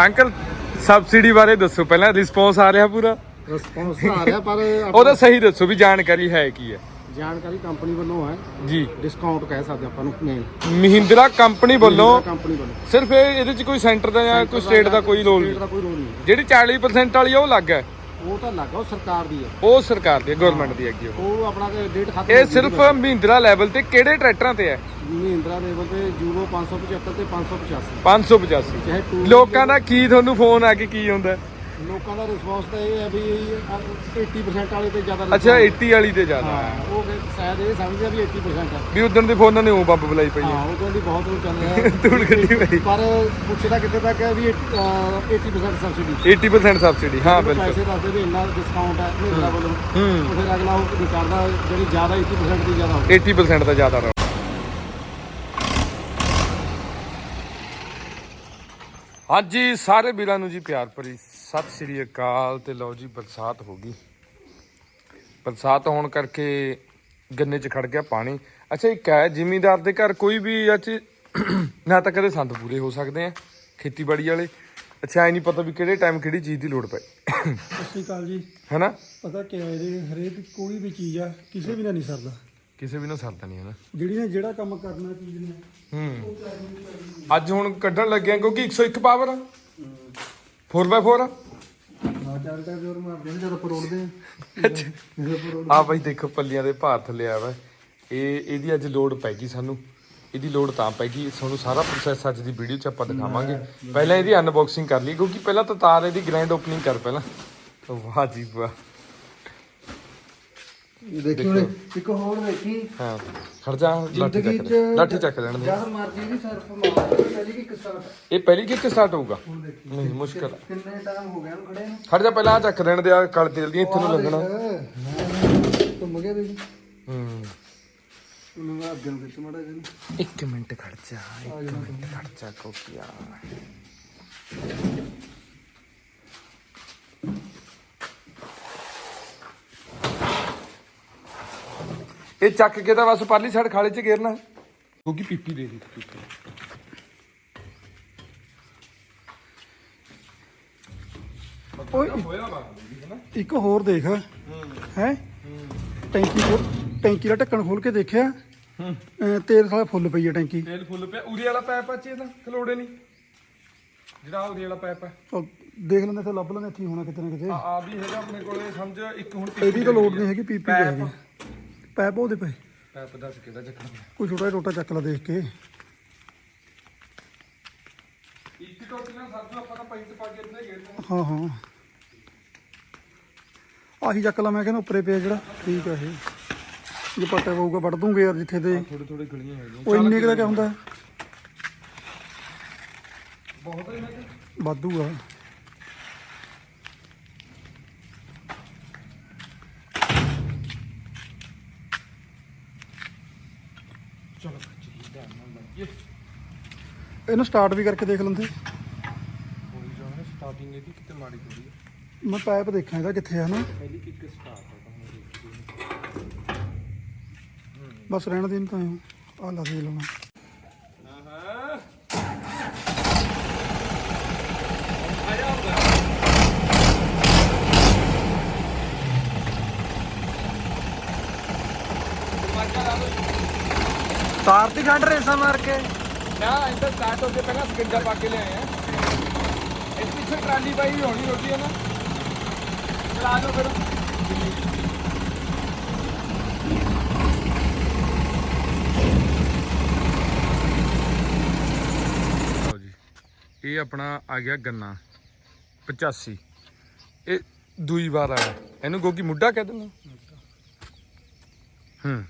Uncle subsidy ਬਾਰੇ ਦੱਸੋ ਪਹਿਲਾਂ ਰਿਸਪੌਂਸ ਆ ਰਿਹਾ ਪੂਰਾ। ਰਿਸਪੌਂਸ ਆ ਰਿਹਾ ਪਰ ਉਹਦਾ ਸਹੀ ਦੱਸੋ ਵੀ ਜਾਣਕਾਰੀ ਹੈ ਕੀ ਹੈ। ਜਾਣਕਾਰੀ ਕੰਪਨੀ ਵੱਲੋਂ ਹੈ। ਜੀ। ਡਿਸਕਾਊਂਟ ਕਹਿ ਸਕਦੇ ਆਪਾਂ ਨੂੰ ਮੇਨ ਮਹਿੰਦਰਾ ਕੰਪਨੀ ਵੱਲੋਂ ਕੰਪਨੀ ਵੱਲੋਂ। ਸਿਰਫ ਇਹ ਇਹਦੇ ਚ ਕੋਈ ਸੈਂਟਰ ਦਾ ਜਾਂ ਕੋਈ ਸਟੇਟ ਦਾ ਕੋਈ ਰੋਲ ਨਹੀਂ। ਜਿਹੜੀ 40% ਵਾਲੀ ਆ ਉਹ ਲੱਗ ਹੈ। ਉਹ ਤਾਂ ਲੱਗਾ ਉਹ ਸਰਕਾਰ ਦੀ ਹੈ ਉਹ ਸਰਕਾਰ ਦੀ ਗਵਰਨਮੈਂਟ ਦੀ ਹੈਗੀ ਉਹ। ਆਪਣਾ ਡੇਟ ਖਤਮ ਇਹ ਸਿਰਫ ਮਹਿੰਦਰਾ ਲੈਵਲ ਤੇ ਕਿਹੜੇ ਟਰੈਕਟਰਾਂ ਤੇ ਹੈ? ਮਹਿੰਦਰਾ ਲੈਵਲ ਤੇ ਯੂਰੋ 575 ਤੇ 585 585 ਚਾਹੇ ਟੂ ਲੋਕਾਂ ਦਾ ਕੀ ਤੁਹਾਨੂੰ ਫੋਨ ਆ ਕੇ ਕੀ ਹੁੰਦਾ? ਲੋਕਾਂ ਦਾ ਰਿਸਪੌਂਸ ਤਾਂ ਇਹ ਹੈ ਵੀ 80% ਵਾਲੇ ਤੇ ਜ਼ਿਆਦਾ ਅੱਛਾ response- 80 ਵਾਲੀ ਤੇ ਜ਼ਿਆਦਾ। ਹੈ ਹਾਂ ਉਹ ਫਿਰ ਸ਼ਾਇਦ ਇਹ ਸਮਝਦੇ ਆ ਵੀ 80% ਹੈ ਵੀ ਉਦੋਂ ਦੇ ਫੋਨਾਂ ਨੇ ਉਹ ਬੰਬ ਬੁਲਾਈ ਪਈ ਹੈ। ਹਾਂ ਉਹ ਕਹਿੰਦੀ ਬਹੁਤ ਉਹ ਚੱਲ ਰਿਹਾ। ਹੈ ਧੂੜ ਕੱਢੀ ਪਈ ਪਰ ਪੁੱਛਦਾ ਕਿੱਥੇ ਤੱਕ ਹੈ ਵੀ ਅਹ, 80% ਸਬਸਿਡੀ 80% ਸਬਸਿਡੀ ਹਾਂ ਬਿਲਕੁਲ। ਪੈਸੇ ਦੱਸਦੇ ਵੀ ਇੰਨਾ ਡਿਸਕਾਊਂਟ ਹੈ ਮਹਿੰਦਰਾ ਵੱਲੋਂ। ਹੂੰ। ਉਹ ਫਿਰ ਅਗਲਾ ਉਹ ਕਰਦਾ ਜਿਹੜੀ ਜ਼ਿਆਦਾ 80% ਦੀ ਜ਼ਿਆਦਾ ਹੋਵੇ। 80% ਦਾ ਜ਼ਿਆਦਾ ਰਹਾ। ਹਾਂਜੀ ਸਾਰੇ ਵੀਰਾਂ ਨੂੰ ਜੀ ਪਿਆਰ ਭਰੀ ਸਤਿ ਸ੍ਰੀ ਅਕਾਲ ਤੇ ਲਓ ਜੀ ਬਰਸਾਤ ਹੋ ਗਈ। ਬਰਸਾਤ ਹੋਣ ਕਰਕੇ ਗੰਨੇ 'ਚ ਖੜ ਗਿਆ ਪਾਣੀ। ਅੱਛਾ ਇੱਕ ਹੈ ਜ਼ਿਮੀਂਦਾਰ ਦੇ ਘਰ ਕੋਈ ਵੀ ਅੱਜ ਨਾ ਤਾਂ ਕਦੇ ਸੰਦ ਪੂਰੇ ਹੋ ਸਕਦੇ ਆ ਖੇਤੀਬਾੜੀ ਵਾਲੇ। ਅੱਛਾ ਐ ਨਹੀਂ ਪਤਾ ਵੀ ਕਿਹੜੇ ਟਾਈਮ ਕਿਹੜੀ ਚੀਜ਼ ਦੀ ਲੋੜ ਪਏ। ਸਤਿ ਸ਼੍ਰੀ ਅਕਾਲ ਜੀ। ਹੈਨਾ? ਪਤਾ ਕੀ ਹੈ ਇਹਦੇ ਹਰੇਕ ਕੋਈ ਵੀ ਚੀਜ਼ ਆ ਕਿਸੇ ਵੀ ਨਾਲ ਨਹੀਂ ਸਰਦਾ। ਕਿਸੇ ਵੀ ਨੂੰ ਸਰਦਾ ਨਹੀਂ ਹੈਨਾ। ਜਿਹੜੀ ਨੇ ਜਿਹੜਾ ਕੰਮ ਕਰਨਾ ਚੀਜ਼ ਨੇ ਹੂੰ। ਅੱਜ ਹੁਣ ਕੱਢਣ ਲੱਗੇ ਆ ਕਿਉਂਕਿ 101 ਪਾਵਰ ਆ। 4x4 ਆ। ਹਾਂ ਚਾਰ ਟਾਈਮ ਜੋਰ ਮਾਰਦੇ ਨੇ ਜਦੋਂ ਪਰੋੜਦੇ ਆ ਬਾਈ ਦੇਖੋ ਪੱਲੀਆਂ ਦੇ ਭਾਰ ਥੱਲੇ ਆ ਵਾ। ਇਹ ਇਹਦੀ ਅੱਜ ਲੋਡ ਪੈ ਗਈ ਸਾਨੂੰ। ਇਹਦੀ ਲੋਡ ਤਾਂ ਪੈ ਗਈ। ਤੁਹਾਨੂੰ ਸਾਰਾ ਪ੍ਰੋਸੈਸ ਅੱਜ ਦੀ ਵੀਡੀਓ ਚ ਆਪਾਂ ਦਿਖਾਵਾਂਗੇ। ਪਹਿਲਾਂ ਇਹਦੀ ਅਨਬਾਕਸਿੰਗ ਕਰ ਲਈ ਕਿਉਂਕਿ ਪਹਿਲਾਂ ਤਾਂ ਤਾਰ ਇਹਦੀ ਗ੍ਰੈਂਡ ਓਪਨਿੰਗ ਕਰ ਪਹਿਲਾਂ। ਵਾਹ ਜੀ ਵਾਹ। ਦੇਖੀ ਹੁਣ ਇੱਕ ਹੋਰ ਦੇਖੀ। ਹਾਂ ਖੜ ਜਾ ਲਾਠੀ ਜ਼ਿੰਦਗੀ ਚੱਕ ਚ ਲੈ। ਲਾਠੀ ਚੱਕ ਲੈਣ ਦੇ। ਜਦ ਮਰਜ਼ੀ ਦੀ ਸਰਫ ਮਾਰਦੀ ਕਦੀ ਕਿ ਕਿਸਾਨ ਇਹ ਪਹਿਲੀ ਕਿੱਕ ਸਟਾਰਟ ਹੋਊਗਾ? ਨਹੀਂ ਮੁਸ਼ਕਲ। ਕਿੰਨੇ ਟਾਈਮ ਹੋ ਗਿਆ ਨੂੰ ਖੜੇ ਨੂੰ? ਖੜ ਜਾ ਪਹਿਲਾਂ ਆ ਚੱਕ ਲੈਣ ਦੇ ਆ ਕਲ ਤੇਲ ਦੀਆਂ ਇੱਥੇ ਨੂੰ ਲੱਗਣਾ ਤੁਮ ਗਿਆ ਦੇ ਹੂੰ। ਉਹਨੂੰ ਮੈਂ ਅੱਗੇ ਨੂੰ ਖਿੱਚ ਮੜਾ ਜੀ ਇੱਕ ਮਿੰਟ ਖੜ ਜਾ ਇੱਕ ਮਿੰਟ ਖੜ ਜਾ ਕੋਪੀਆ ਇਹ ਚੱਕ ਕੇ ਤਾਂ ਬਸ ਪਰਲੀ ਸਾਈਡ ਖਾਲੇ 'ਚ ਗੇਰਨਾ। ਕਿਉਂਕਿ ਪੀਪੀ ਦੇ ਦੇ ਪੀਪੀ? ਓਏ ਇੱਕ ਹੋਰ ਦੇਖ। ਹੈ। ਟੈਂਕੀ ਖੋਲ ਟੈਂਕੀ ਦਾ ਢੱਕਣ ਖੋਲ ਕੇ ਦੇਖਿਆ। ਅਹ ਤੇਲ ਸਾਲਾ ਫੁੱਲ ਪਈ ਹੈ ਟੈਂਕੀ। ਤੇਲ ਫੁੱਲ ਪਿਆ। ਉਰੀ ਵਾਲਾ ਪੈਪ ਆ ਚ ਇਹਦਾ ਖਲੋੜੇ ਨਹੀਂ ਜਿਹੜਾ ਉਰੀ ਵਾਲਾ ਪੈਪ ਹੈ ਉਹ ਦੇਖ ਲੈਂਦੇ ਤੇ ਲੱਭ ਲੈਂਦੇ ਇੱਥੇ ਹੀ ਹੋਣਾ ਕਿਤੇ ਨਾ ਕਿਤੇ। ਆ ਆ ਵੀ ਹੈਗਾ ਆਪਣੇ ਕੋਲੇ ਸਮਝ ਇੱਕ ਹੁਣ ਇਹਦੀ ਤਾਂ ਲੋਡ ਨਹੀਂ ਹੈਗੀ ਪੀਪੀ ਦੇ ਹੈਗੀ। ਪੈਪ ਉਹਦੇ ਪਏ। ਪੈਪ ਦੱਸ ਕਿਹਦਾ ਚੱਕਣਾ ਕੋਈ ਛੋਟਾ ਟੋਟਾ ਚੱਕ ਲਾ ਦੇਖ ਕੇ। ਇੱਕ ਟੋਟੀ ਨਾਲ ਨੂੰ ਆਪਾਂ ਤਾਂ ਪੈਂਟ ਪਾ ਕੇ ਇੱਥੇ ਗੇਰ ਹਾਂ ਹਾਂ। ਆਹੀ ਚੱਕ ਲਾ ਮੈਂ ਕਹਿੰਦਾ ਉੱਪਰੇ ਪਿਆ ਜਿਹੜਾ। ਠੀਕ ਆ ਇਹ। ਜੇ ਪੱਟਾ ਪਊਗਾ ਵੱਢ ਦੂੰਗੇ ਯਾਰ ਜਿੱਥੇ ਤੇ ਥੋੜੇ ਥੋੜੇ ਗਲੀਆਂ ਹੈਗੀਆਂ ਉਹ ਇੰਨੇ ਕੁ ਦਾ ਕਿਆ ਹੁੰਦਾ? ਬਹੁਤ ਹੈ ਇਹਨਾਂ ਵਾਧੂ ਆ ਚਲੋ ਚੱਲੀ ਧਿਆਨ ਨਾਲ ਲੱਗੇ ਇਹਨੂੰ ਸਟਾਰਟ ਵੀ ਕਰਕੇ ਦੇਖ ਲੈਂਦੇ। ਹੋਈ ਜਾਣਾ ਸਟਾਰਟਿੰਗ ਇਹਦੀ ਕਿਤੇ ਮਾੜੀ ਥੋੜੀ ਹੈ ਮੈਂ ਪਾਈਪ ਦੇਖਾਂ ਇਹਦਾ ਕਿੱਥੇ ਆ ਨਾ। ਪਹਿਲੀ ਕਿੱਕ ਸਟਾਰਟ ਹੈ ਤਾਂ ਹੁਣ ਦੇਖੀ ਬਸ ਰਹਿਣ ਦੇ ਤਾਂ ਆ ਲਾ ਦੇ ਲਾਉਣਾ। ਹਾਂ ਤਾਰ ਦੀ ਗੰਢ ਰੇਸਾ ਮਾਰ ਕੇ। ਨਾ ਸਟਾਰਟ ਹੋ ਕੇ ਪਹਿਲਾਂ ਪਾ ਕੇ ਲਿਆਏ ਆ। ਇਸ ਪਿੱਛੇ ਟਰਾਲੀ ਪਾਈ ਵੀ ਹੋਣੀ ਰੋਟੀ ਹੈ ਨਾ। ਚਲਾ ਲਓ ਫਿਰ। ਲਓ ਜੀ ਇਹ ਆਪਣਾ ਆ ਗਿਆ ਗੰਨਾ 85 ਇਹ ਦੂਈ ਵਾਰ ਆਇਆ। ਇਹਨੂੰ ਗੋਗੀ ਮੁੱਢਾ ਕਹਿ ਦਿੰਦੇ ਹੂੰ।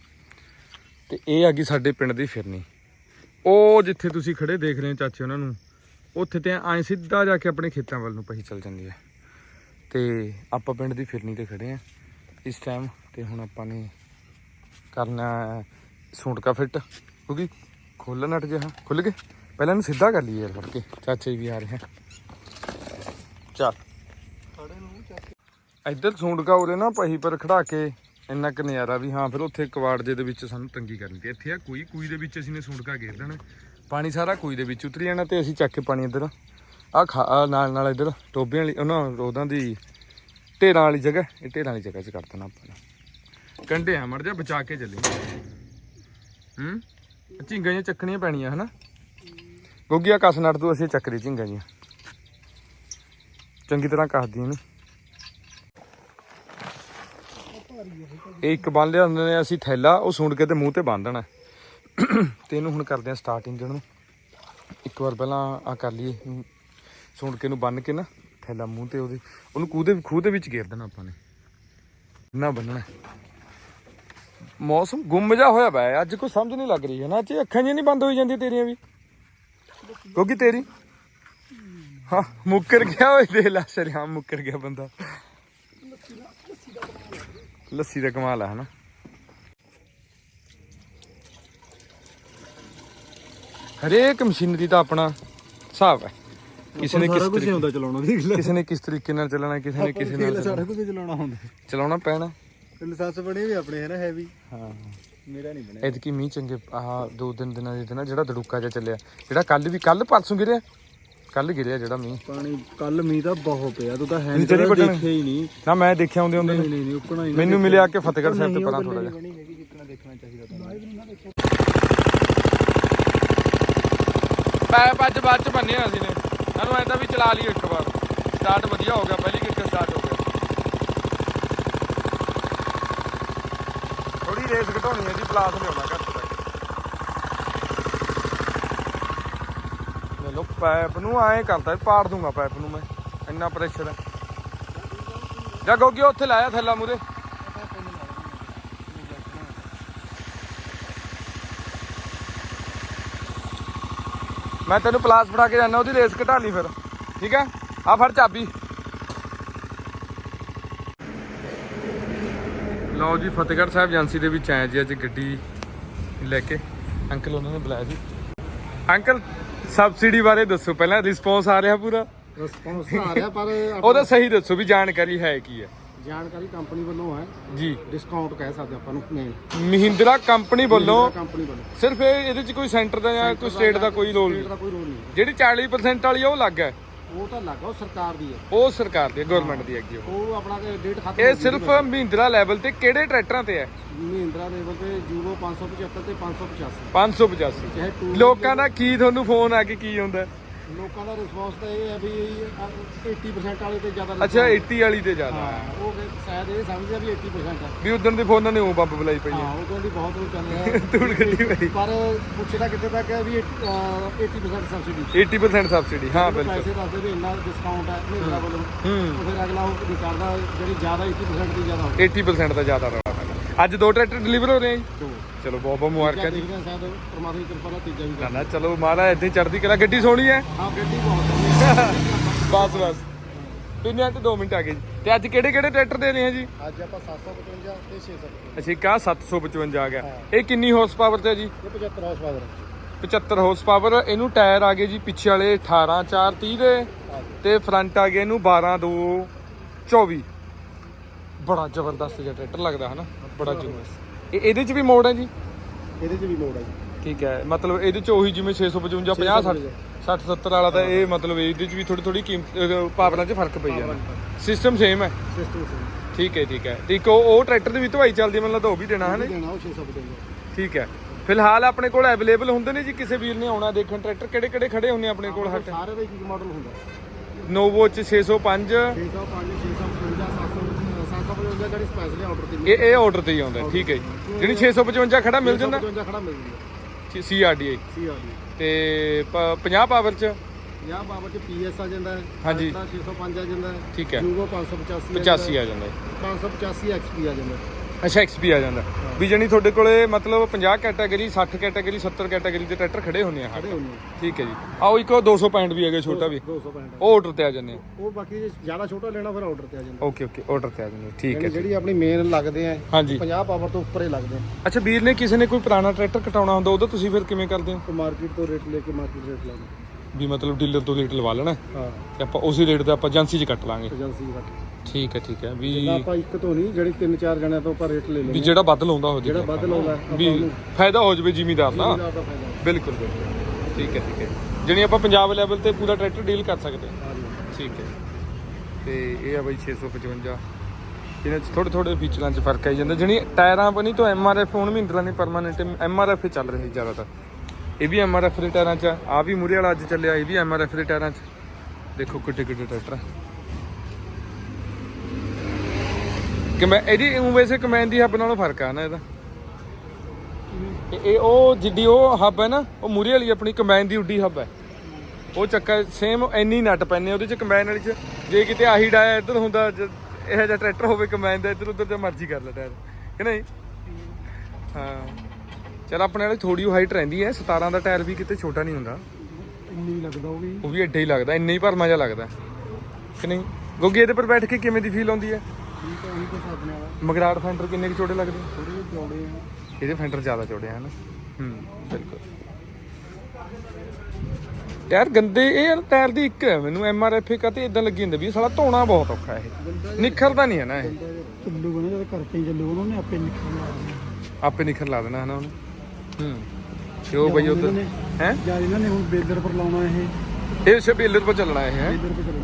ਤੇ ਇਹ ਆ ਗਈ ਸਾਡੇ ਪਿੰਡ ਦੀ ਫਿਰਨੀ। ਉਹ ਜਿੱਥੇ ਤੁਸੀਂ ਖੜੇ ਦੇਖ ਰਹੇ ਹੋ ਚਾਚੇ ਉਹਨਾਂ ਨੂੰ, ਉੱਥੇ ਤੇ ਐਂ ਸਿੱਧਾ ਜਾ ਕੇ ਆਪਣੇ ਖੇਤਾਂ ਵੱਲ ਨੂੰ ਪਹੀ ਚੱਲ ਜਾਂਦੀ ਹੈ। ਤੇ ਆਪਾਂ ਪਿੰਡ ਦੀ ਫਿਰਨੀ ਤੇ ਖੜੇ ਆ ਇਸ ਟਾਈਮ ਤੇ ਹੁਣ ਆਪਾਂ ਨੇ ਕਰਨਾ ਸੂਟਕਾ ਫਿੱਟ, ਕਿਉਂਕਿ ਖੋਲਣ ਨਟ ਜਿਹਾ ਖੁੱਲ ਗਏ ਪਹਿਲਾਂ ਇਹਨੂੰ ਸਿੱਧਾ ਕਰ ਲਈਏ ਯਾਰ ਫੜ ਕੇ, ਚਾਚੇ ਵੀ ਆ ਰਹੇ ਆ ਚੱਲ। ਇੱਧਰ ਸੂਟਕਾ ਉਰੇ ਨਾ ਪਹੀ ਪਰ ਖੜਾ ਕੇ ਇੰਨਾ ਕੁ ਨਜ਼ਾਰਾ ਵੀ, ਹਾਂ, ਫਿਰ ਉੱਥੇ ਕਵਾੜ ਜੇ ਦੇ ਵਿੱਚ ਸਾਨੂੰ ਤੰਗੀ ਕਰਨੀ ਤੇ ਇੱਥੇ ਆ ਕੋਈ ਕੋਈ ਦੇ ਵਿੱਚ ਅਸੀਂ ਨੇ ਸੁੰਡਕਾ ਘੇਰ ਦੇਣਾ ਪਾਣੀ ਸਾਰਾ ਕੋਈ ਦੇ ਵਿੱਚ ਉਤਰੀ ਜਾਣਾ ਤੇ ਅਸੀਂ ਚੱਕ ਕੇ ਪਾਣੀ ਇੱਧਰ। ਆ ਨਾਲ ਨਾਲ ਇੱਧਰ ਟੋਬਿਆਂ ਵਾਲੀ, ਉਹਨਾਂ ਰੋਦਾਂ ਦੀ ਢੇਰਾਂ ਵਾਲੀ ਜਗ੍ਹਾ, ਇਹ ਢੇਰਾਂ ਵਾਲੀ ਜਗ੍ਹਾ 'ਚ ਕਰ ਦੇਣਾ ਆਪਾਂ ਨੇ। ਕੰਡੇ ਆ, ਮੜ ਜਾ, ਬਚਾ ਕੇ ਚੱਲੀ। ਹੂੰ? ਝਿੰਗਾਂ ਜਿਹੀਆਂ ਚੱਕਣੀਆਂ ਪੈਣੀਆਂ, ਹਨਾ? ਗੋਗੀਆ ਕਸ ਨੜ ਤੂੰ ਅਸੀਂ ਚੱਕਰੀ ਝਿੰਗਾਂ ਜੀਆਂ ਚੰਗੀ ਤਰ੍ਹਾਂ ਕੱਸਦੀਆਂ ਨੇ ਇਹ ਇੱਕ ਬੰਨ ਲਿਆ ਹੁੰਦੇ ਨੇ, ਅਸੀਂ ਥੈਲਾ, ਉਹ ਸੁੰਡ ਕੇ ਤੇ ਮੂੰਹ ਤੇ ਬੰਨ ਦੇਣਾ ਤੇ ਇਹਨੂੰ ਹੁਣ ਕਰਦੇ ਆ ਸਟਾਰਟ ਇੰਜਣ ਨੂੰ ਇੱਕ ਵਾਰ ਪਹਿਲਾਂ ਆ ਕਰ ਲਈਏ ਸੁੰਡ ਕੇ ਨੂੰ ਬੰਨ ਕੇ ਨਾ, ਥੈਲਾ ਮੂੰਹ ਤੇ ਉਹਦੇ, ਉਹਨੂੰ ਖੂਹ ਦੇ ਖੂਹ ਦੇ ਵਿੱਚ ਗੇਰ ਦੇਣਾ ਆਪਾਂ ਨੇ। ਨਾ ਬੰਨਣਾ ਮੌਸਮ ਗੁੰਮ ਜਾ ਹੋਇਆ ਪਿਆ ਅੱਜ ਕੋਈ ਸਮਝ ਨਹੀਂ ਲੱਗ ਰਹੀ ਹੈ ਨਾ ਅੱਜ ਅੱਖਾਂ ਜੀ ਨਹੀਂ ਬੰਦ ਹੋਈ ਜਾਂਦੀ ਤੇਰੀਆਂ ਵੀ। ਕਿਉਂਕਿ ਤੇਰੀ, ਹਾਂ, ਮੁੱਕਰ ਗਿਆ ਓਏ ਦੇ ਲਾ, ਸ਼ਰਿਆਮ ਮੁੱਕਰ ਗਿਆ ਬੰਦਾ। ਲੱਸੀ ਦਾ ਕਮਾਲ ਆ ਹਨਾ? ਹਰੇਕ ਮਸ਼ੀਨਰੀ ਦਾ ਆਪਣਾ ਹਿਸਾਬ ਹੈ। ਕਿਸੇ ਨੇ ਕਿਸ ਤਰੀਕੇ ਹੁੰਦਾ ਚਲਾਉਣਾ ਦੇਖ ਲੈ। ਕਿਸੇ ਨੇ ਕਿਸ ਤਰੀਕੇ ਨਾਲ ਚੱਲਣਾ ਕਿਸੇ ਨੇ ਕਿਸੇ ਨਾਲ ਸਾਰਾ ਚੱਲਣਾ। ਕੁਝ ਚਲਾਉਣਾ ਹੁੰਦਾ। ਚਲਾਉਣਾ ਪੈਣਾ। ਲਾਇਸੈਂਸ ਬਣੇ ਵੀ ਆਪਣੇ ਹੈ ਨਾ ਹੈਵੀ ਹਾਂ। ਮੇਰਾ ਨਹੀਂ ਬਣਿਆ। ਐਤਕੀ ਮੀਂਹ ਚੰਗੇ ਆਹ ਦੋ ਤਿੰਨ ਦਿਨਾਂ ਦੇ ਦਿਨਾਂ ਜਿਹੜਾ ਦੜੂਕਾ ਜਿਹਾ ਚੱਲਿਆ। ਜਿਹੜਾ ਕੱਲ ਵੀ ਕੱਲ ਪਰਸੋਂ ਗਿਰਿਆ। ਕੱਲ ਗਿਰਿਆ ਜਿਹੜਾ ਮੀਂਹ। ਪਾਣੀ ਕੱਲ ਮੀਂਹ ਤਾਂ ਬਹੁਤ ਪਿਆ ਤੂੰ ਤਾਂ ਹੈ ਨਹੀਂ ਤੇਰੀ ਵੱਢਣ। ਦੇਖਿਆ ਹੀ ਨਹੀਂ। ਨਾ ਮੈਂ ਦੇਖਿਆ ਹੁੰਦੇ ਹੁੰਦੇ ਨਹੀਂ ਨਹੀਂ ਨਹੀਂ ਉੱਕਣਾ ਹੀ ਮੈਨੂੰ ਮਿਲਿਆ ਕਿ ਫਤਿਹਗੜ੍ਹ ਸਾਹਿਬ ਤੇ ਪਰਾਂ ਥੋੜਾ ਜਿਹਾ। ਪੈਪ ਅੱਜ ਬਾਅਦ ਚ ਬੰਨਿਆ ਅਸੀਂ ਨੇ ਸਾਨੂੰ ਐਂ ਤਾਂ ਵੀ ਚਲਾ ਲਈ ਇੱਕ ਵਾਰ। ਸਟਾਰਟ ਵਧੀਆ ਹੋ ਗਿਆ ਪਹਿਲੀ ਕਿੱਕ ਸਟਾਰਟ ਹੋ ਗਿਆ। ਥੋੜੀ ਰੇਸ ਘਟਾਉਣੀ ਹੈ ਜੀ ਪਲਾਸ ਲਿਆਉਣਾ ਘੱਟ। ਤੱਕ ਪੈਪ ਨੂੰ ਐਂ ਕਰਦਾ ਪਾੜ ਦੂੰਗਾ ਪੈਪ ਨੂੰ ਮੈਂ, ਇੰਨਾ ਪ੍ਰੈਸ਼ਰ ਹੈ। ਜਾ ਗੋਗੀ, ਉੱਥੇ ਲਾਇਆ ਥੱਲਾ ਮੂਰੇ ਮੈਂ ਤੈਨੂੰ ਪਲਾਸ ਫੜਾ ਕੇ ਜਾਣਾ ਉਹਦੀ ਰੇਸ ਘਟਾ ਲਈ ਫਿਰ। ਠੀਕ ਹੈ? ਆ ਫੜ ਚਾਬੀ। ਲਓ ਜੀ, ਫਤਿਹਗੜ੍ਹ ਸਾਹਿਬ ਏਜੰਸੀ ਦੇ ਵਿੱਚ ਆਏ ਜੀ, ਅੱਜ ਗੱਡੀ ਲੈ ਕੇ। ਅੰਕਲ, ਉਹਨਾਂ ਨੇ ਬੁਲਾਇਆ ਜੀ। ਅੰਕਲ ਸਬਸਿਡੀ ਬਾਰੇ ਦੱਸੋ ਪਹਿਲਾਂ ਰਿਸਪੌਂਸ ਆ ਰਿਹਾ ਪੂਰਾ। ਰਿਸਪੌਂਸ ਤਾਂ ਆ ਰਿਹਾ ਪਰ ਉਹਦਾ ਸਹੀ ਦੱਸੋ ਵੀ ਜਾਣਕਾਰੀ ਹੈ ਕੀ ਹੈ। ਜਾਣਕਾਰੀ ਕੰਪਨੀ ਵੱਲੋਂ ਹੈ। ਜੀ। ਡਿਸਕਾਊਂਟ ਕਹਿ ਸਕਦੇ ਆਪਾਂ ਨੂੰ ਮੇਨ ਮਹਿੰਦਰਾ ਕੰਪਨੀ ਵੱਲੋਂ ਕੰਪਨੀ ਵੱਲੋਂ। ਸਿਰਫ ਇਹ ਇਹਦੇ ਚ ਕੋਈ ਸੈਂਟਰ ਦਾ ਜਾਂ ਕੋਈ ਸਟੇਟ ਦਾ ਕੋਈ ਰੋਲ ਸਟੇਟ ਨਹੀਂ ਦਾ ਕੋਈ ਰੋਲ ਨਹੀਂ। ਜਿਹੜੀ 40% ਵਾਲੀ ਆ ਉਹ ਲੱਗ ਹੈ। ਉਹ ਤਾਂ ਲੱਗਾ ਉਹ ਸਰਕਾਰ ਦੀ ਹੈ। ਉਹ ਸਰਕਾਰ ਦੀ ਗਵਰਨਮੈਂਟ ਦੀ ਹੈਗੀ ਉਹ। ਉਹ ਆਪਣਾ ਡੇਟ ਖਤਮ ਇਹ ਸਿਰਫ ਮਹਿੰਦਰਾ ਲੈਵਲ ਤੇ ਕਿਹੜੇ ਟਰੈਕਟਰਾਂ ਤੇ ਹੈ? ਮਹਿੰਦਰਾ ਲੈਵਲ ਤੇ ਯੂਰੋ 575 ਤੇ 585 585 ਚਾਹੇ ਟੂ ਲੋਕਾਂ ਦਾ ਕੀ ਤੁਹਾਨੂੰ ਫੋਨ ਆ ਕੇ ਕੀ ਹੁੰਦਾ? ਲੋਕਾਂ ਦਾ ਰਿਸਪੌਂਸ ਤਾਂ ਇਹ ਹੈ ਵੀ 80% ਵਾਲੇ ਤੇ ਜ਼ਿਆਦਾ ਅੱਛਾ response 80 ਵਾਲੀ ਤੇ ਜ਼ਿਆਦਾ। ਹਾਂ ਉਹ ਫਿਰ ਸ਼ਾਇਦ ਇਹ ਸਮਝਦੇ ਆ ਵੀ 80% ਹੈ ਵੀ ਉਦੋਂ ਦੇ ਫੋਨਾਂ ਨੇ ਉਹ ਬੰਬ ਬੁਲਾਈ ਪਈ ਹਾਂ। ਹੈ ਉਹ ਕਹਿੰਦੀ ਬਹੁਤ ਉਹ ਚੱਲ ਰਿਹਾ। ਹੈ। ਧੂੜ ਗੱਡੀ ਪਈ ਪਰ ਪੁੱਛਦਾ ਕਿੱਥੇ ਤੱਕ ਹੈ ਵੀ ਅਹ, 80% ਸਬਸਿਡੀ 80% ਸਬਸਿਡੀ ਹਾਂ ਬਿਲਕੁਲ। ਪੈਸੇ ਦੱਸਦੇ ਵੀ ਇੰਨਾ ਡਿਸਕਾਊਂਟ ਹੈ ਮਹਿੰਦਰਾ ਵੱਲੋਂ। ਹੂੰ। ਫਿਰ ਅਗਲਾ ਉਹ ਕਰਦਾ ਜਿਹੜੀ ਜ਼ਿਆਦਾ 80% ਦੀ ਜ਼ਿਆਦਾ ਹੋਵੇ 80% ਦਾ ਜ਼ਿਆਦਾ ਅੱਜ ਦੋ ਟਰੈਕਟਰ ਡਿਲੀਵਰ ਹੋ ਰਹੇ ਆ ਜੀ। ਚਲੋ ਬਹੁਤ ਬਹੁਤ ਮੁਬਾਰਕਾਂ ਜੀ। ਦੇਖਦੇ ਸ਼ਾਇਦ ਪਰਮਾਤਮਾ ਦੀ ਕਿਰਪਾ ਨਾਲ ਤੀਜਾ ਵੀ ਨਾ ਨਾ ਚਲੋ ਮਹਾਰਾਜ ਇੱਥੇ ਚੜ੍ਹਦੀ ਕਲਾ ਗੱਡੀ ਸੋਹਣੀ ਹੈ। ਹਾਂ ਗੱਡੀ ਬਹੁਤ ਬਸ ਬਸ। ਤਿੰਨ ਤੇ 2 ਮਿੰਟ ਆ ਗਏ ਜੀ। ਤੇ ਅੱਜ ਕਿਹੜੇ ਕਿਹੜੇ ਟਰੈਕਟਰ ਦੇ ਰਹੇ ਆ ਜੀ? ਅੱਜ ਆਪਾਂ 755 ਤੇ 600 ਅੱਛਾ ਇੱਕ ਆਹ 755 ਆ ਗਿਆ। ਇਹ ਕਿੰਨੀ ਹਾਰਸ ਪਾਵਰ ਤੇ ਆ ਜੀ? ਇਹ 75 ਹਾਰਸ ਪਾਵਰ 75 ਹਾਰਸ ਪਾਵਰ ਇਹਨੂੰ ਟਾਇਰ ਆ ਗਏ ਜੀ ਪਿੱਛੇ ਵਾਲੇ 18 4 30 ਦੇ। ਤੇ ਫਰੰਟ ਆ ਗਏ ਇਹਨੂੰ 12 2 24 ਬੜਾ ਜ਼ਬਰਦਸਤ ਜਿਹਾ ਟਰੈਕਟਰ ਲੱਗਦਾ ਹਨਾ ਬੜਾ ਜ਼ਬਰਦਸਤ। ਇਹ ਇਹਦੇ ਚ ਵੀ ਮੋਡ ਹੈ ਜੀ? ਇਹਦੇ 'ਚ ਵੀ ਲੋਡ ਹੈ ਜੀ। ਠੀਕ ਹੈ ਮਤਲਬ ਇਹਦੇ ਚ ਉਹੀ ਜਿਵੇਂ 655 50 60 60 70 ਵਾਲਾ ਤਾਂ ਇਹ ਮਤਲਬ ਇਹਦੇ ਚ ਵੀ ਥੋੜੀ ਥੋੜੀ ਕੀਮਤ ਪਾਵਰਾਂ 'ਚ ਫ਼ਰਕ ਪਈ ਜਾਂਦਾ। ਸਿਸਟਮ ਸੇਮ ਹੈ। ਸਿਸਟਮ ਸੇ ਠੀਕ ਹੈ ਠੀਕ ਹੈ। ਤੇ ਇੱਕ ਉਹ ਉਹ ਟਰੈਕਟਰ ਦੀ ਵੀ ਧਵਾਈ ਚੱਲਦੀ ਮੈਨੂੰ ਲੱਗਦਾ ਉਹ ਵੀ ਦੇਣਾ ਹੈ ਨਾ? ਦੇਣਾ ਉਹ 655 ਠੀਕ ਹੈ। ਫਿਲਹਾਲ ਆਪਣੇ ਕੋਲ ਅਵੇਲੇਬਲ ਹੁੰਦੇ ਨੇ ਜੀ ਕਿਸੇ ਵੀਰ ਨੇ ਆਉਣਾ ਦੇਖਣ ਟਰੈਕਟਰ ਕਿਹੜੇ ਕਿਹੜੇ ਖੜੇ ਹੁੰਦੇ ਆਪਣੇ ਕੋਲ ਹਰ ਸਾਰੇ ਦਾ ਇੱਕ ਮਾਡਲ ਹੁੰਦਾ? ਨੋਵੋ ਚ 605 605 655 755 ਜਿਹੜੀ ਸਪੈਸ਼ਲ ਆਰਡਰ ਤੇ ਇਹ ਇਹ ਆਰਡਰ ਤੇ ਹੀ ਆਉਂਦਾ ਠੀਕ ਹੈ ਜੀ। ਜਿਹੜੀ 655 ਖੜਾ ਮਿਲ ਜਾਂਦਾ? 755 ਖੜਾ ਮਿਲ ਜਾਂਦਾ। ਸੀਆਰਡੀਏ ਸੀ ਆ ਜੀ ਤੇ ਪ- 50 ਪਾਵਰ ਚ? ਜਾਂ ਬਾਬਾ ਚ ਪੀਐਸ ਆ ਜਾਂਦਾ ਹੈ। ਹਾਂਜੀ। Ultra 605 ਆ ਜਾਂਦਾ ਹੈ। ਠੀਕ ਹੈ। ਯੂਗੋ 585 85 ਆ ਜਾਂਦਾ ਹੈ। 585 ਐਕਸਪੀ ਆ ਜਾਂਦਾ ਹੈ। ਅੱਛਾ ਐਕਸਪੀ ਆ ਜਾਂਦਾ। ਵੀ ਜਣੀ ਤੁਹਾਡੇ ਕੋਲੇ ਮਤਲਬ 50 ਕੈਟਾਗਰੀ 60 ਕੈਟਾਗਰੀ 70 ਕੈਟਾਗਰੀ ਦੇ ਟਰੈਕਟਰ ਖੜੇ ਹੁੰਦੇ ਆ। ਖੜੇ ਹੁੰਦੇ ਆ। ਠੀਕ ਹੈ ਜੀ। ਆਓ ਇੱਕ ਉਹ 265 ਵੀ ਹੈਗੇ ਛੋਟਾ ਵੀ। 265 ਉਹ ਆਰਡਰ ਤੇ ਆ ਜਾਂਦੇ ਆ। ਉਹ ਬਾਕੀ ਜੇ ਜ਼ਿਆਦਾ ਛੋਟਾ ਲੈਣਾ ਫਿਰ ਆਰਡਰ ਤੇ ਆ ਜਾਂਦਾ ਓਕੇ ਓਕੇ ਆਰਡਰ ਤੇ ਆ ਜਾਂਦੇ ਆ। ਠੀਕ ਹੈ ਜਿਹੜੀ ਆਪਣੀ ਮੇਨ ਲੱਗਦੇ ਆ ਹਾਂਜੀ। 50 ਪਾਵਰ ਤੋਂ ਉੱਪਰ ਹੀ ਲੱਗਦੇ ਆ। ਅੱਛਾ ਵੀਰ ਨੇ ਕਿਸੇ ਨੇ ਕੋਈ ਪੁਰਾਣਾ ਟਰੈਕਟਰ ਕਟਾਉਣਾ ਹੁੰਦਾ ਉਹਦਾ ਤੁਸੀਂ ਫਿਰ ਕਿਵੇਂ ਕਰਦੇ ਹੋ? ਤੇ ਮਾਰਕੀਟ ਤੋਂ ਰੇਟ ਲੈ ਕੇ ਮਾਰਕੀਟ ਰੇਟ ਲਾਉਂਦੇ ਵੀ ਮਤਲਬ ਡੀਲਰ ਤੋਂ ਰੇਟ ਲਵਾ ਲੈਣਾ। ਹਾਂ। ਤੇ ਆਪਾਂ ਉਸੇ ਰੇਟ ਤੇ ਆਪਾਂ ਏਜੰਸੀ 'ਚ ਕੱਟ ਲਾਂਗੇ। ਏਜੰਸੀ ਦੀ ਘੱਟ ਠੀਕ ਹੈ ਠੀਕ ਹੈ। ਵੀ ਜਿੱਦਾਂ ਆਪਾਂ ਇੱਕ ਤੋਂ ਨਹੀਂ ਜਿਹੜੀ ਤਿੰਨ ਚਾਰ ਜਣਿਆਂ ਤੋਂ ਆਪਾਂ ਰੇਟ ਲੈ ਵੀ ਲੈਂਦੇ ਜਿਹੜਾ ਵੱਧ ਲਾਉਂਦਾ ਹੋ ਜਿਹੜਾ ਵੱਧ ਲਾਉਂਦਾ ਆਪਾਂ ਵੀ ਉਹਨੂੰ ਫਾਇਦਾ ਹੋ ਜਾਵੇ ਜ਼ਿਮੀਦਾਰ ਦਾ ਫਾਇਦਾ। ਬਿਲਕੁਲ ਬਿਲਕੁਲ। ਠੀਕ ਹੈ ਠੀਕ ਹੈ। ਜਣੀ ਆਪਾਂ ਪੰਜਾਬ ਲੈਵਲ ਤੇ ਪੂਰਾ ਟਰੈਕਟਰ ਡੀਲ ਕਰ ਸਕਦੇ ਹਾਂ। ਠੀਕ ਹੈ। ਤੇ ਇਹ ਆ ਬਾਈ 655 ਇਹਨਾਂ 'ਚ ਥੋੜੇ ਥੋੜੇ ਫੀਚਰਾਂ 'ਚ ਫ਼ਰਕ ਆਈ ਜਾਂਦਾ। ਜਣੀ ਟਾਇਰਾਂ ਬਣੀ ਤੋਂ ਐਮਆਰਐਫ ਹੁਣ ਮਹਿੰਦਰਾ ਨੇ ਪਰਮਾਨੈਂਟ ਐਮਆਰਐਫ ਚੱਲ ਰਹੀ ਜ਼ਿਆਦਾਤਰ। ਇਹ ਵੀ ਐਮਆਰਐਫ ਦੇ ਟਾਇਰਾਂ 'ਚ ਆ। ਆਹ ਵੀ ਮੂਰੇ ਵਾਲਾ ਅੱਜ ਚੱਲਿਆ ਇਹ ਵੀ ਐਮਆਰਐਫ ਦੇ ਟਾਇਰਾਂ 'ਚ। ਦੇਖੋ ਕਿੱਡੇ ਕਿੱਡੇ ਟਰੈਕਟਰ ਆ। ਕਿ ਮੈਂ ਇਹਦੀ ਉਹ ਵੈਸੇ ਕਮੈਨ ਦੀ ਹੱਬ ਨਾਲੋਂ ਫ਼ਰਕ ਆ ਨਾ ਇਹਦਾ। ਇਹ- ਇਹ ਉਹ ਜਿੱਡੀ ਉਹ ਹੱਬ ਹੈ ਨਾ ਉਹ ਮੂਰੇ ਵਾਲੀ ਆਪਣੀ ਕੰਬਾਈਨ ਦੀ ਉੱਡੀ ਹੱਬ ਹੈ। ਉਹ ਚੱਕਾ ਸੇਮ ਇੰਨੀ ਨਟ ਪੈਨੇ ਉਹਦੇ ਚ ਕੰਬਾਈਨ ਵਾਲੀ ਚ ਜੇ ਕਿਤੇ ਆਹੀ ਡਾਇਆ ਇੱਧਰ ਹੁੰਦਾ ਜ- ਇਹੋ ਜਿਹਾ ਟਰੈਕਟਰ ਹੋਵੇ ਕੰਬਾਈਨ ਦਾ ਇੱਧਰ ਉੱਧਰ ਜਾਂ ਮਰਜ਼ੀ ਕਰ ਲੈ ਟਾਇਰ ਕਿ ਨਹੀਂ? ਹਾਂ। ਚਲ ਆਪਣੇ ਵਾਲੀ ਥੋੜੀ ਉਹ ਹਾਈਟ ਰਹਿੰਦੀ ਹੈ 17 ਦਾ ਟਾਇਰ ਵੀ ਕਿਤੇ ਛੋਟਾ ਨਹੀਂ ਹੁੰਦਾ। ਇੰਨੀ ਲੱਗਦਾ ਉਹ ਵੀ। ਉਹ ਵੀ ਐਡਾ ਹੀ ਲੱਗਦਾ ਇੰਨਾ ਹੀ ਭਰਮਾ ਜਿਹਾ ਲੱਗਦਾ ਕਿ ਨਹੀਂ? ਗੋਗੀ ਇਹਦੇ ਪਰ ਬੈਠ ਕੇ ਕਿਵੇਂ ਦੀ ਫੀਲ ਆਉਂਦੀ ਹੈ? ਠੀਕ ਹੈ ਉਹੀ ਕੁਛ ਆਪਣੇ ਵਾਲਾ ਮਗਰਾੜ ਫੈਂਟਰ ਕਿੰਨੇ ਕੁ ਛੋਟੇ ਲੱਗਦੇ? ਥੋੜੇ ਜਿਹੇ ਚੌੜੇ ਆ। ਇਹਦੇ ਫੈਂਟਰ ਜ਼ਿਆਦਾ ਚੌੜੇ ਹਨ? ਹੂੰ ਬਿਲਕੁਲ। ਯਾਰ ਗੰਦੇ ਇਹ ਯਾਰ ਟਾਇਰ ਦੀ ਇੱਕ ਹੈ ਮੈਨੂੰ ਐਮ ਆਰ ਐਫ ਕਹਤੇ ਇਦਾਂ ਲੱਗੀ ਜਾਂਦਾ ਵੀ ਇਹ ਸਾਲਾ ਧੋਣਾ ਬਹੁਤ ਔਖਾ ਇਹ। ਨਿਖਰਦਾ ਨਹੀਂ ਹੈ ਨਾ ਇਹ। ਚੱਲੂਗਾ ਨਾ ਜਦ ਕਰਕੇ ਹੀ ਚੱਲੂਗਾ ਉਹਨੇ ਆਪੇ ਨਿਕਲਣਾ ਆਪੇ ਨਿਖਰ ਲਾ ਦੇਣਾ ਹਨਾ ਉਹਨੂੰ? ਹੂੰ। ਤੇ ਉਹ ਬਈ ਉਧਰ? ਹੈ? ਜਦ ਇਹਨਾਂ ਨੇ ਹੁਣ ਬੇਲਰ ਪਰ ਲਾਉਣਾ ਇਹ। ਇਹ ਸ਼ਬੀਲਰ ਪਰ ਚੱਲਣਾ ਇਹ ਹੈ? ਬੇਲਰ ਪਰ ਚੱਲਣਾ। ਇਹ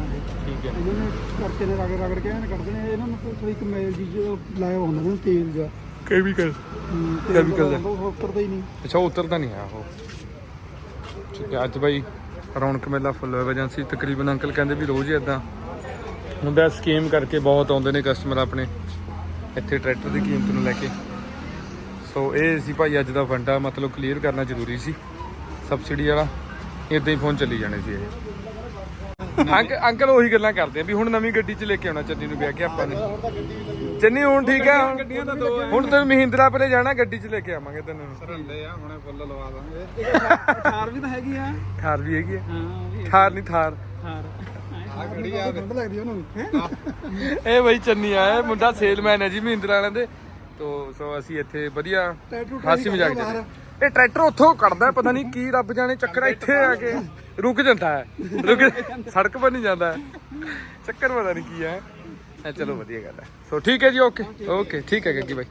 ਇਹਨਾਂ ਨੇ ਕਰਕੇ ਨੇ ਰਗੜ ਰਗੜ ਕੇ ਐਨ ਕੱਢਦੇ ਨੇ ਇਹਨਾਂ ਨੂੰ ਕੋਈ ਇੱਕ ਮੈਲ ਜੀ ਜੋ ਲਾਇਆ ਹੁੰਦਾ ਨਾ ਤੇਲ ਜਾ ਕੈਮੀਕਲ ਹੂੰ, ਤੇਲ Chemical ਦਾ। ਉਹ ਉਤਰਦਾ ਹੀ ਨਹੀਂ। ਅੱਛਾ ਉਹ ਉਤਰਦਾ ਨਹੀਂ ਆ ਉਹ। ਠੀਕ ਹੈ ਅੱਜ ਬਾਈ ਰੌਣਕ ਮੇਲਾ ਫੁੱਲ ਹੋਇਆ ਏਜੰਸੀ ਤਕਰੀਬਨ ਅੰਕਲ ਕਹਿੰਦੇ ਵੀ ਰੋਜ਼ ਹੀ ਇਦਾਂ ਹੁੰਦਾ ਸਕੀਮ ਕਰਕੇ ਬਹੁਤ ਆਉਂਦੇ ਨੇ ਕਸਟਮਰ ਆਪਣੇ ਇੱਥੇ ਟਰੈਕਟਰ ਦੀ ਕੀਮਤ ਨੂੰ ਲੈ ਕੇ। ਸੋ ਇਹ ਸੀ ਭਾਈ ਅੱਜ ਦਾ ਫੰਡਾ ਮਤਲਬ ਕਲੀਅਰ ਕਰਨਾ ਜ਼ਰੂਰੀ ਸੀ। ਸਬਸਿਡੀ ਵਾਲਾ ਇਦਾਂ ਹੀ ਫੋਨ ਚੱਲੀ ਜਾਣੇ ਸੀ ਇਹ। ਅੰਕ ਅੰਕਲ ਉਹੀ ਗੱਲਾਂ ਕਰਦੇ ਆ ਵੀ ਹੁਣ ਨਵੀਂ ਗੱਡੀ 'ਚ ਲੈ ਕੇ ਆਉਣਾ ਚੰਨੀ ਨੂੰ ਵਿਆਹ ਕੇ ਆਪਾਂ ਨੇ। ਚੰਨੀ ਹੁਣ ਠੀਕ ਹੈ ਹੁਣ- ਹੁਣ ਤੈਨੂੰ ਮਹਿੰਦਰਾ ਪਰੇ ਜਾਣਾ ਗੱਡੀ 'ਚ ਲੈ ਕੇ ਆਵਾਂਗੇ ਤੈਨੂੰ। ਲੈ ਆ ਹੁਣੇ ਫੁੱਲ ਲਵਾ ਦਾਂਗੇ। ਥਾਰ ਵੀ ਤਾਂ ਹੈਗੀ ਆ। ਥਾਰ ਵੀ ਹੈਗੀ ਹੈ ਹਾਂ ਥਾਰ ਨਹੀਂ ਥਾਰ। ਥਾਰ। ਆ ਖੜੀ ਆ ਠੰਡ ਲੱਗਦੀ ਉਹਨਾਂ। ਨੂੰ ਹੈਂ? ਇਹ ਬਈ ਚੰਨੀ ਆ ਇਹ ਮੁੰਡਾ ਸੇਲਮੈਨ ਹੈ ਜੀ ਮਹਿੰਦਰਾ ਵਾਲਿਆਂ ਦੇ। ਤੋ ਸੋ ਅਸੀਂ ਇੱਥੇ ਵਧੀਆ ਹਾਸੀ ਮਜ਼ਾਕ ਬਾਹਰ। ਇਹ ਟਰੈਕਟਰ ਉੱਥੋਂ ਕੱਢਦਾ, ਪਤਾ ਨਹੀਂ ਕੀ ਰੱਬ ਜਾਣੇ ਚੱਕਰ ਇੱਥੇ ਆ ਕੇ ਰੁਕ ਜਾਂਦਾ ਹੈ। ਰੁਕ ਸੜਕ 'ਪਰ ਨਹੀਂ ਜਾਂਦਾ ਹੈ। ਚੱਕਰ ਪਤਾ ਨਹੀਂ ਕੀ ਹੈ। ਇਹ ਚਲੋ ਵਧੀਆ ਗੱਲ ਹੈ। ਸੋ ਠੀਕ ਹੈ ਜੀ, ਓਕੇ। ਓਕੇ, ਠੀਕ ਹੈ, ਗੱਗੀ ਬਾਈ।